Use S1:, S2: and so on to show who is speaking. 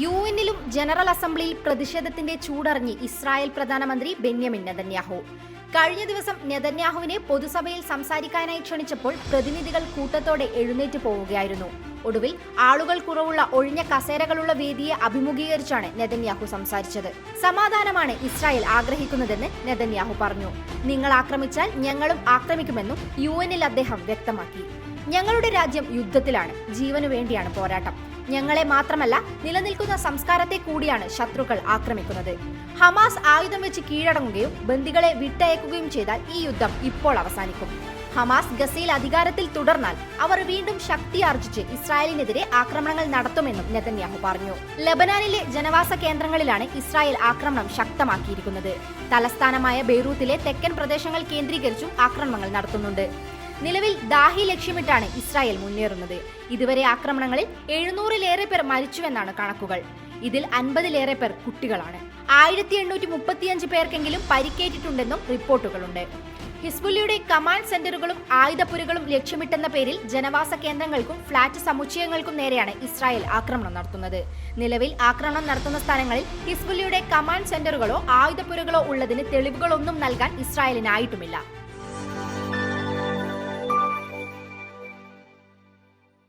S1: U എന്നിലും general അസംബ്ലിയിൽ പ്രതിഷേധത്തിന്റെ ചൂടറിഞ്ഞ് ഇസ്രായേൽ പ്രധാനമന്ത്രി ബെന്യാമിൻ നെതന്യാഹു. കഴിഞ്ഞ ദിവസം നെതന്യാഹുവിനെ പൊതുസഭയിൽ സംസാരിക്കാനായി ക്ഷണിച്ചപ്പോൾ പ്രതിനിധികൾ കൂട്ടത്തോടെ എഴുന്നേറ്റ് പോവുകയായിരുന്നു. ഒടുവിൽ ആളുകൾ കുറവുള്ള ഒഴിഞ്ഞ കസേരകളുള്ള വേദിയെ അഭിമുഖീകരിച്ചാണ് നെതന്യാഹു സംസാരിച്ചത്. സമാധാനമാണ് ഇസ്രായേൽ ആഗ്രഹിക്കുന്നതെന്ന് നെതന്യാഹു പറഞ്ഞു. നിങ്ങൾ ആക്രമിച്ചാൽ ഞങ്ങളും ആക്രമിക്കുമെന്നും യു എന്നിൽ അദ്ദേഹം വ്യക്തമാക്കി. ഞങ്ങളുടെ രാജ്യം യുദ്ധത്തിലാണ്. ജീവനു വേണ്ടിയാണ് പോരാട്ടം. ഞങ്ങളെ മാത്രമല്ല നിലനിൽക്കുന്ന സംസ്കാരത്തെ കൂടിയാണ് ശത്രുക്കൾ ആക്രമിക്കുന്നത്. ഹമാസ് ആയുധം വെച്ച് കീഴടങ്ങുകയും ബന്ദികളെ വിട്ടയക്കുകയും ചെയ്താൽ ഈ യുദ്ധം ഇപ്പോൾ അവസാനിക്കും. ഹമാസ് ഗസയിൽ അധികാരത്തിൽ തുടർന്നാൽ അവർ വീണ്ടും ശക്തിയാർജിച്ച് ഇസ്രായേലിനെതിരെ ആക്രമണങ്ങൾ നടത്തുമെന്നും നെതന്യാഹു പറഞ്ഞു. ലബനാനിലെ ജനവാസ കേന്ദ്രങ്ങളിലാണ് ഇസ്രായേൽ ആക്രമണം ശക്തമാക്കിയിരിക്കുന്നത്. തലസ്ഥാനമായ ബെയ്റൂത്തിലെ തെക്കൻ പ്രദേശങ്ങൾ കേന്ദ്രീകരിച്ചും ആക്രമണങ്ങൾ നടത്തുന്നുണ്ട്. നിലവിൽ ദാഹി ലക്ഷ്യമിട്ടാണ് ഇസ്രായേൽ മുന്നേറുന്നത്. ഇതുവരെ ആക്രമണങ്ങളിൽ എഴുന്നൂറിലേറെ പേർ മരിച്ചുവെന്നാണ് കണക്കുകൾ. ഇതിൽ അൻപതിലേറെ പേർ കുട്ടികളാണ്. ആയിരത്തി എണ്ണൂറ്റി മുപ്പത്തിയഞ്ച് പേർക്കെങ്കിലും പരിക്കേറ്റിട്ടുണ്ടെന്നും റിപ്പോർട്ടുകളുണ്ട്. ഹിസ്ബുല്ലിയുടെ കമാൻഡ് സെന്ററുകളും ആയുധപ്പുരകളും ലക്ഷ്യമിട്ടെന്ന പേരിൽ ജനവാസ കേന്ദ്രങ്ങൾക്കും ഫ്ളാറ്റ് സമുച്ചയങ്ങൾക്കും നേരെയാണ് ഇസ്രായേൽ ആക്രമണം നടത്തുന്നത്. നിലവിൽ ആക്രമണം നടത്തുന്ന സ്ഥലങ്ങളിൽ ഹിസ്ബുല്ലിയുടെ കമാൻഡ് സെന്ററുകളോ ആയുധപ്പുരകളോ ഉള്ളതിന് തെളിവുകളൊന്നും നൽകാൻ ഇസ്രായേലിനായിട്ടുമില്ല.